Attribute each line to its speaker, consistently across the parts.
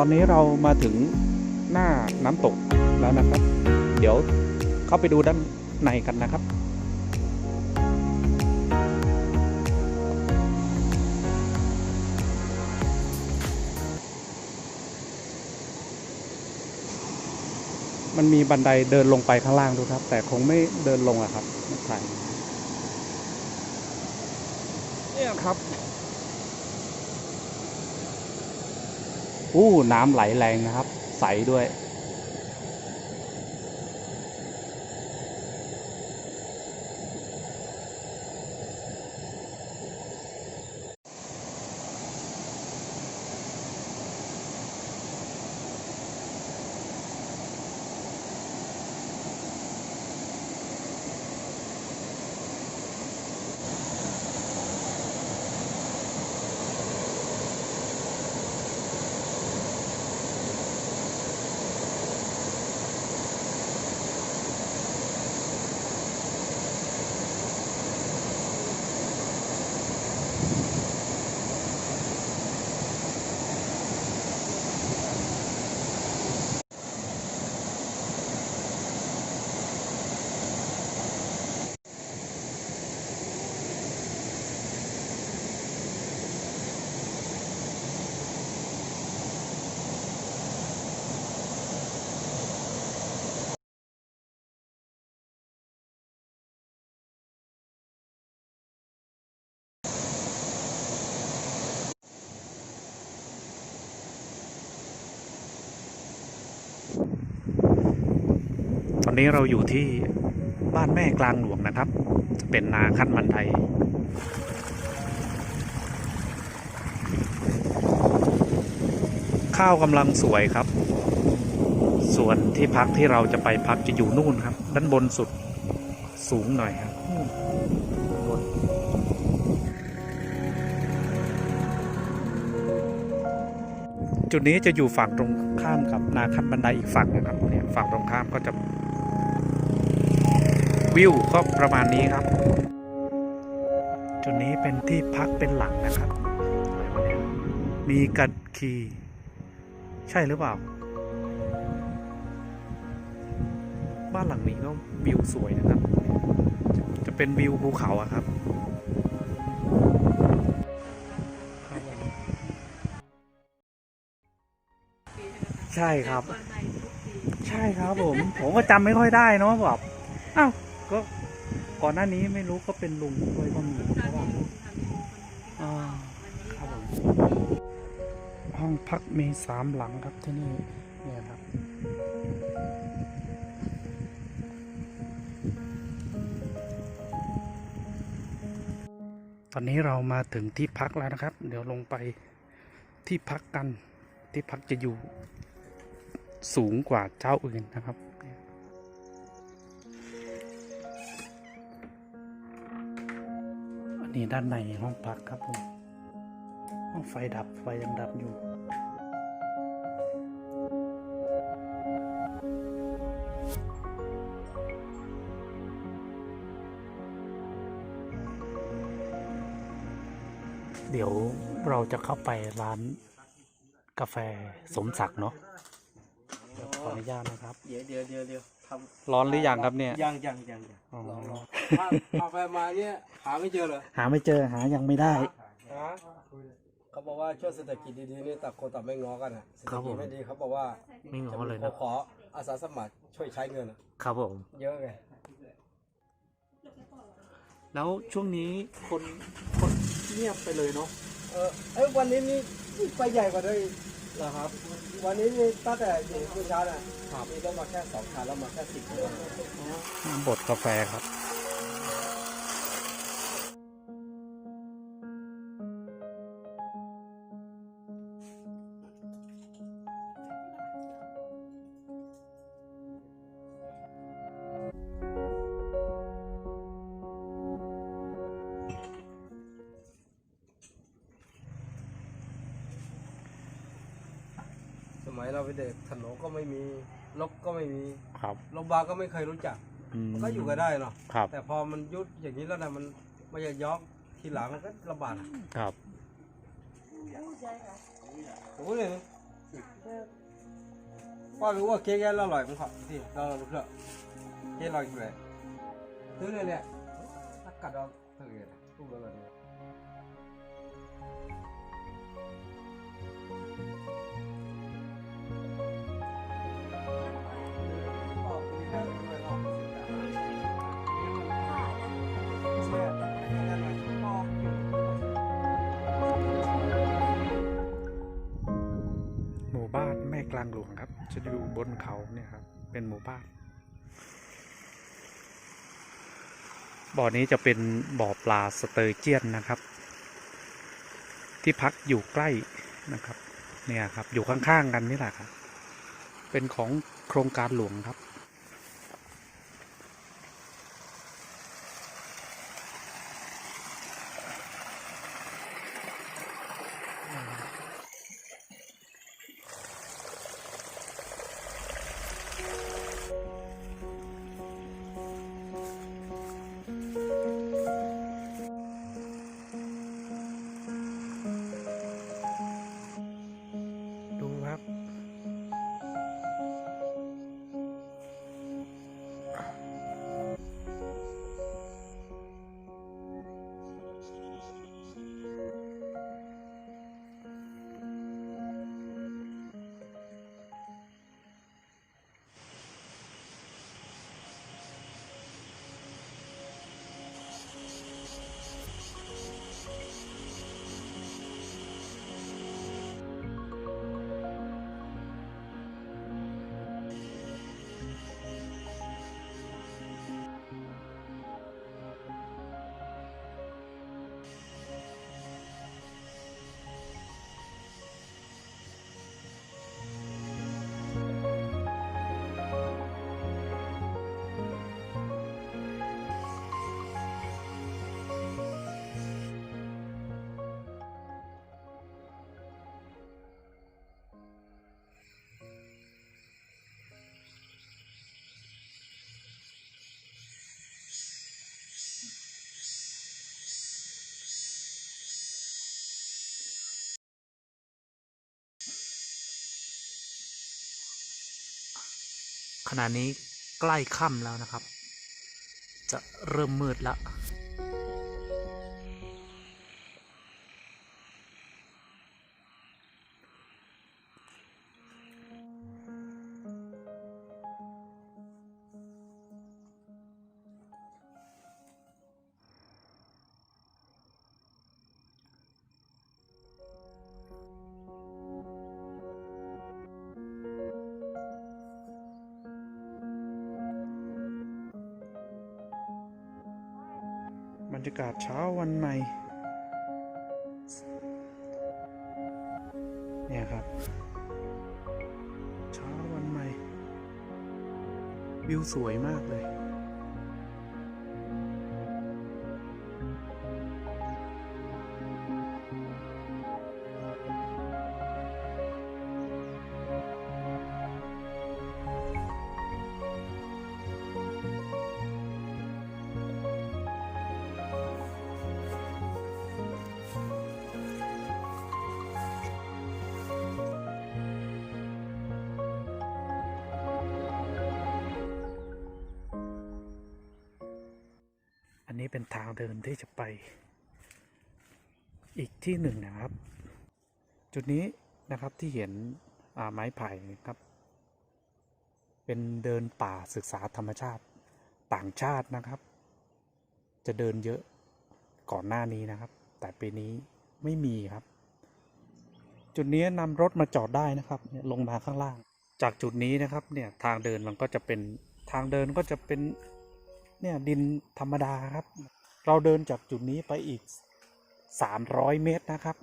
Speaker 1: ตอนนี้เรามาถึงหน้าน้ำตกแล้วนะครับ เดี๋ยวเข้าไปดูด้านในกันนะครับ มันมีบันไดเดินลงไปข้างล่างดูครับ แต่คงไม่เดินลงอะครับไม่ใช่เนี่ยครับ อู้น้ำไหลแรงนะครับ ใสด้วย นนี้เราอยู่ที่บ้านแม่กลางหลวงนะครับจะเป็นนาคัดมันไทย ข้าวกำลังสวยครับ ส่วนที่พักที่เราจะไปพักจะอยู่นู่นครับ ด้านบนสุดสูงหน่อยครับจุดนี้จะอยู่ฝั่งตรง ข้ามกับนาคันบันไดอีกฝั่งนะครับเนี่ยฝั่งตรงข้ามก็จะวิวก็ประมาณนี้ครับ จุดนี้เป็นที่พักเป็นหลังนะครับ มีกัดคีใช่หรือเปล่า บ้านหลังนี้ก็วิวสวยนะครับ จะเป็นวิวภูเขาอะครับ ใช่ครับ ใช่ครับผม ผมก็จำไม่ค่อยได้เนาะแบบอ้าวก็ก่อนหน้านี้ไม่รู้ก็เป็นลุงด้วยก็มีเพราะว่าอ่าครับผมห้องพักมีสามหลังครับที่นี่เนี่ยครับตอนนี้เรามาถึงที่พักแล้วนะครับ เดี๋ยวลงไปที่พักกันที่พักจะอยู่ สูงกว่าเจ้าอื่นนะครับอันนี้ด้านในห้องพักครับผมห้องไฟดับไฟยังดับอยู่เดี๋ยวเราจะเข้าไปร้านกาแฟสมศักดิ์เนาะ ออนุญาตนะครับ
Speaker 2: เดี๋ยวเดี๋ยวเดี๋ยวเดี๋ยวท
Speaker 1: ร้อนหรือยังครับเนี่ยำ
Speaker 2: ยังยังยังยัง
Speaker 1: อ๋อ
Speaker 2: ถ้าพาแฟนมาเนี่ยหาไม่เจอเหรอ
Speaker 1: หาไม่เจอหายังไม่ได้
Speaker 2: ฮะเขาบอกว่าช่วงเศรษฐกิจดีๆนี่ต่างคนต่างไม่ง้อกันอะเศรษฐ
Speaker 1: ครับผ
Speaker 2: กิจ
Speaker 1: ม
Speaker 2: ไม่ดีเขาบอกว่า
Speaker 1: ไม่ง้อเลย
Speaker 2: ข
Speaker 1: นะ
Speaker 2: ขออาสาสมัครช่วยใช้เงินอะ
Speaker 1: ครับผม
Speaker 2: เยอะไง
Speaker 1: แล้วช่วงนี้คนคนเงียบไปเลยเนาะ
Speaker 2: เออเอ้ยวันนี้นี่ไปใหญ่กว่าด้วย
Speaker 1: เนะครับ
Speaker 2: วันนี้นี่ตั้งแต่อยู่เมื่อเช้าน่ะมีรถมาแค่สองคันแล้วมาแค่สิบคน
Speaker 1: น้ำบดกาแฟครับ
Speaker 2: มัยเราเป็นเด็กถนนก็ไม่มีรถก็ไม่มี
Speaker 1: ครับ
Speaker 2: โรงพยาบาลก็ไม่เคยรู้จัก
Speaker 1: อืม
Speaker 2: มันก็อยู่กันได้เนาะ
Speaker 1: ครับ
Speaker 2: แต่พอมันยุดอย่างนี้แล้วนะมันมันจะย้อนทีหลังมันก็ลำบากอะ
Speaker 1: ครับ
Speaker 2: โอ้ยเนี่ยว่ารู้ว่าเค้กอร่อยมั้งครับที่เรารู้เถอะเค้กอร่อยอยู่เลยซื้อเลยเนี่ยถ้ากัดเราถือเลยตู้ละเค
Speaker 1: รับ จะอยู่บนเขาเนี่ยครับ เป็นหมู่บ้าน บ่อนี้จะเป็นบ่อปลาสเตอร์เจียนนะครับ ที่พักอยู่ใกล้นะครับ เนี่ยครับ อยู่ข้างๆกันนี่แหละครับ เป็นของโครงการหลวงครับ ณะนี้ใกล้ค่ำแล้วนะครับ จะเริ่มมืดแล้ว รยากาศเช้าวันใหม่ เนี่ยครับ เช้าวันใหม่ วิวสวยมากเลย เป็นทางเดินที่จะไป อีกที่หนึ่งนะครับ จุดนี้นะครับที่เห็นไม้ไผ่ครับ เป็นเดินป่าศึกษาธรรมชาติต่างชาตินะครับ จะเดินเยอะก่อนหน้านี้นะครับ แต่ปีนี้ไม่มีครับ จุดนี้นำรถมาจอดได้นะครับลงมาข้างล่าง จากจุดนี้นะครับเนี่ยทางเดินมันก็จะเป็นทางเดินก็จะเป็น เนี่ยดินธรรมดาครับ เราเดินจากจุดนี้ไปอีก 300 เมตรนะครับ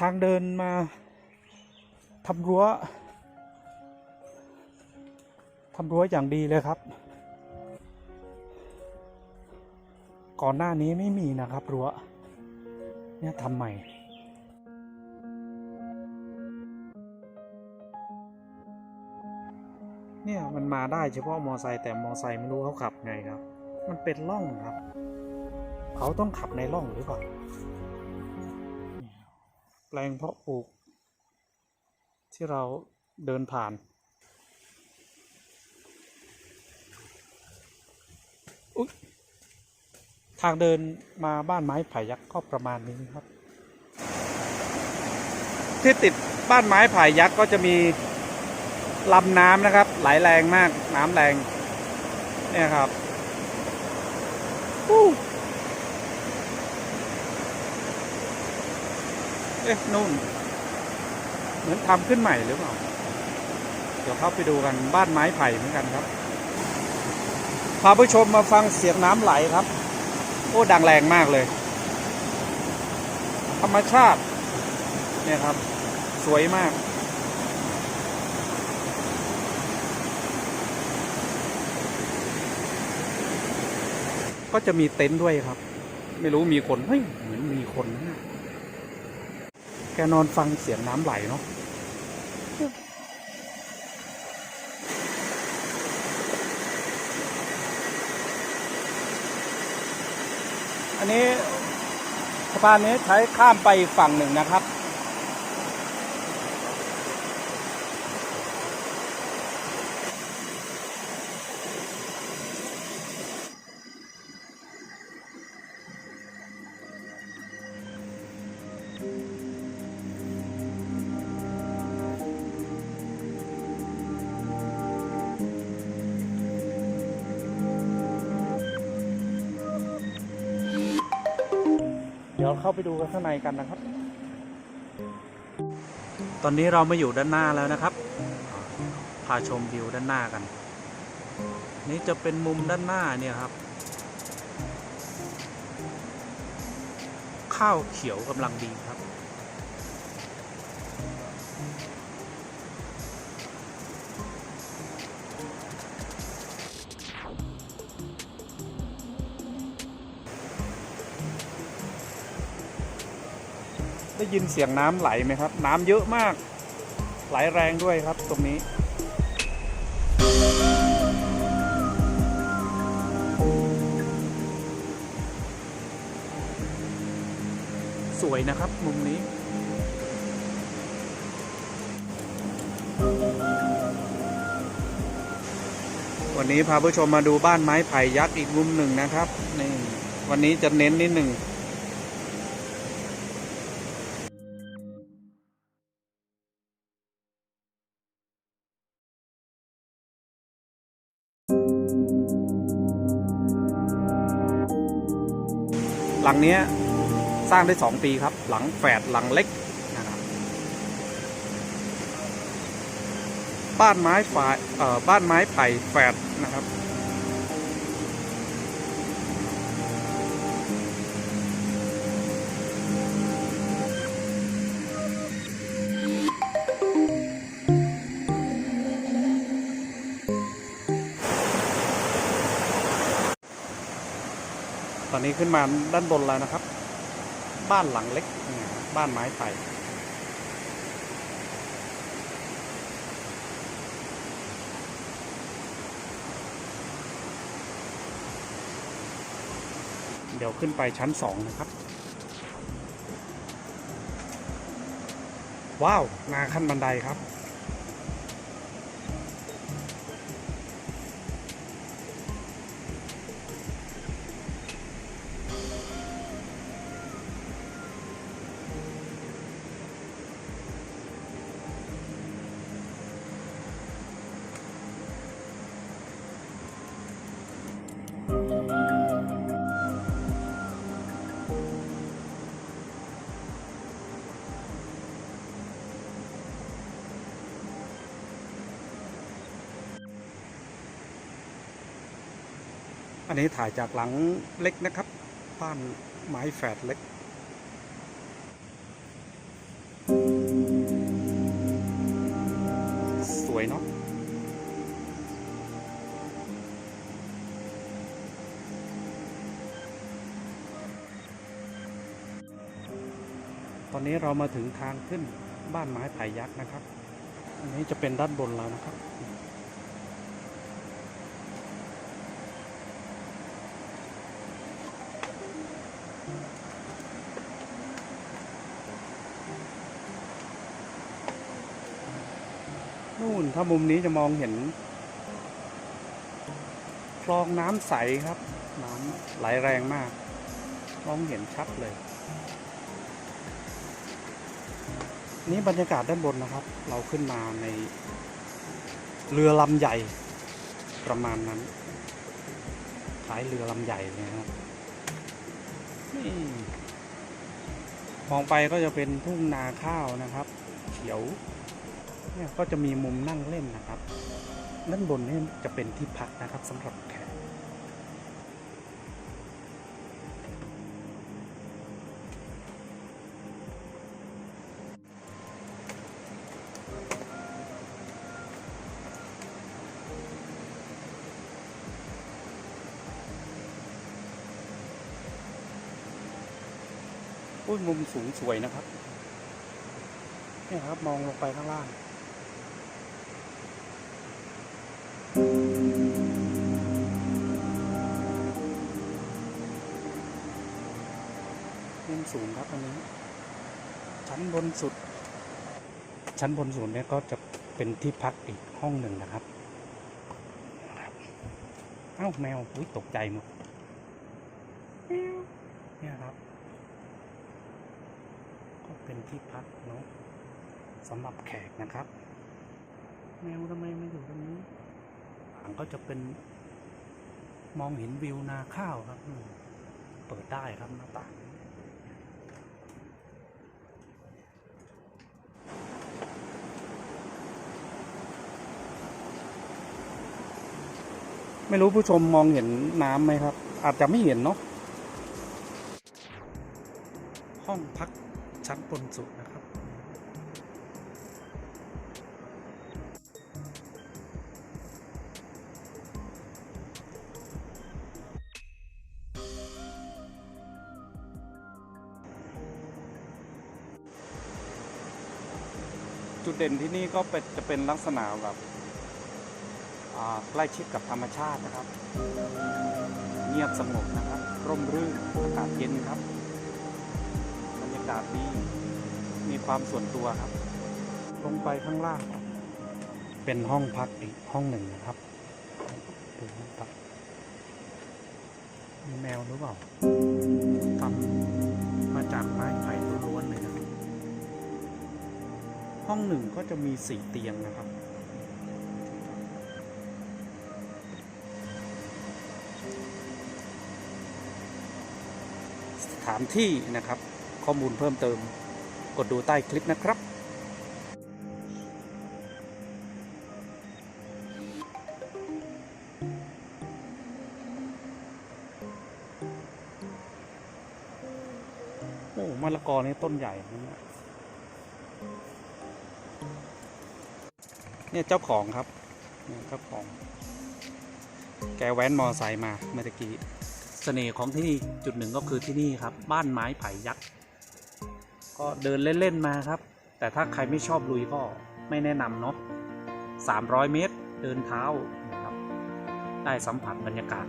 Speaker 1: ทางเดินมาทำรั้วทำรั้วอย่างดีเลยครับ ก่อนหน้านี้ไม่มีนะครับรั้วเนี่ยทำใหม่ เนี่ยมันมาได้เฉพาะมอไซค์แต่มอไซค์ไม่รู้เขาขับไงครับ มันเป็นร่องครับ เขาต้องขับในร่องหรือเปล่าแปลงเพาะปลูก ที่เราเดินผ่านอุ๊ยทางเดินมาบ้านไม้ไผ่ยักษ์ก็ประมาณนี้ครับ ที่ติดบ้านไม้ไผ่ยักษ์ก็จะมี ลำน้ำนะครับ ไหลแรงมากน้ำแรง เนี่ยครับเอ๊ะนู่น เหมือนทำขึ้นใหม่หรือเปล่า เดี๋ยวเข้าไปดูกันบ้านไม้ไผ่เหมือนกันครับ พาผู้ชมมาฟังเสียงน้ำไหลครับ โอ้ดังแรงมากเลย ธรรมชาติ เนี่ยครับ สวยมาก ก็จะมีเต็นท์ด้วยครับ ไม่รู้มีคนเฮ้ยเหมือนมีคนนะแกนอนฟังเสียงน้ำไหลเนาะอันนี้สะพานนี้ใช้ข้ามไปฝั่งหนึ่งนะครับ ยวเข้าไปดูกันข้างในกันนะครับ ตอนนี้เรามาอยู่ด้านหน้าแล้วนะครับ พาชมวิวด้านหน้ากัน นี่จะเป็นมุมด้านหน้าเนี่ยครับ ข้าวเขียวกำลังดีครับ ได้ยินเสียงน้ำไหลไหมครับ น้ำเยอะมาก ไหลแรงด้วยครับตรงนี้ สวยนะครับมุมนี้วันนี้พาผู้ชมมาดูบ้านไม้ไผ่ยักษ์อีกมุมหนึ่งนะครับนี่วันนี้จะเน้นนิดหนึ่ง นี้สร้างได้สองปีครับ หลังแฝดหลังเล็กนะครับบ้านไม้ฝ่ายบ้านไม้ไผ่แฝดนะครับ อนนี้ขึ้นมาด้านบนแล้วนะครับ บ้านหลังเล็กบ้านไม้ไผ่เดี๋ยวขึ้นไปชั้นสองนะครับ ว้าว งาขั้นบันไดครับ อันนี้ถ่ายจากหลังเล็กนะครับ บ้านไม้แฝดเล็กสวยเนาะตอนนี้เรามาถึงทางขึ้นบ้านไม้ไผ่ยักษ์นะครับ อันนี้จะเป็นด้านบนแล้วนะครับ นู่นถ้ามุมนี้จะมองเห็น คลองน้ำใสครับ น้ำไหลแรงมาก มองเห็นชัดเลย นี่บรรยากาศด้านบนนะครับ เราขึ้นมาใน เรือลำใหญ่ ประมาณนั้นคล้ายเรือลำใหญ่เลยนะครับนี่มองไปก็จะเป็นทุ่งนาข้าวนะครับ เขียว เนี่ยก็จะมีมุมนั่งเล่นนะครับ ด้านบนนี่จะเป็นที่พักนะครับสำหรับแขกอุ้ยมุมสูงสวยนะครับ เนี่ยครับมองลงไปข้างล่าง มุมสูงครับอันนี้ ชั้นบนสุด ชั้นบนสุดเนี่ยก็จะเป็นที่พักอีกห้องหนึ่งนะครับครับเอ้าแมวอุ้ยตกใจหมดแมวเนี่ยครับ ก็เป็นที่พักเนาะสำหรับแขกนะครับ แมวทำไมไม่อยู่ตรงนี้หลังก็จะเป็นมองเห็นวิวนาข้าวครับอืมเปิดได้ครับหน้าต่าง ไม่รู้ผู้ชมมองเห็นน้ำไหมครับ อาจจะไม่เห็นเนาะห้องพักชั้นบนสุดนะครับ จุดเด่นที่นี่ก็เป็นจะเป็นลักษณะแบบ ใกล้ชิดกับธรรมชาตินะครับ เงียบสงบนะครับ ร่มรื่นอากาศเย็นครับบรรยากาศดีมีความส่วนตัวครับ ลงไปข้างล่าง เป็นห้องพักอีกห้องหนึ่งนะครับดูห้องพักมีแมวหรือเปล่าทำมาจากไม้ไผ่ล้วนๆเลยนะครับห้องหนึ่งก็จะมีสี่เตียงนะครับ สถานที่นะครับ ข้อมูลเพิ่มเติมกดดูใต้คลิปนะครับโอ้มะละกอนี่ต้นใหญ่นะเนี่ยเจ้าของครับเนี่ยเจ้าของ แกแว้นมอไซค์มาเมื่อกี้ สน่ห์ของที่นี่จุดหนึ่งก็คือที่นี่ครับ บ้านไม้ไผ่ยักษ์ก็เดินเล่น ๆ มาครับ แต่ถ้าใครไม่ชอบลุยก็ไม่แนะนำเนาะ300 เมตร เดินเท้านะครับ ได้สัมผัสบรรยากาศ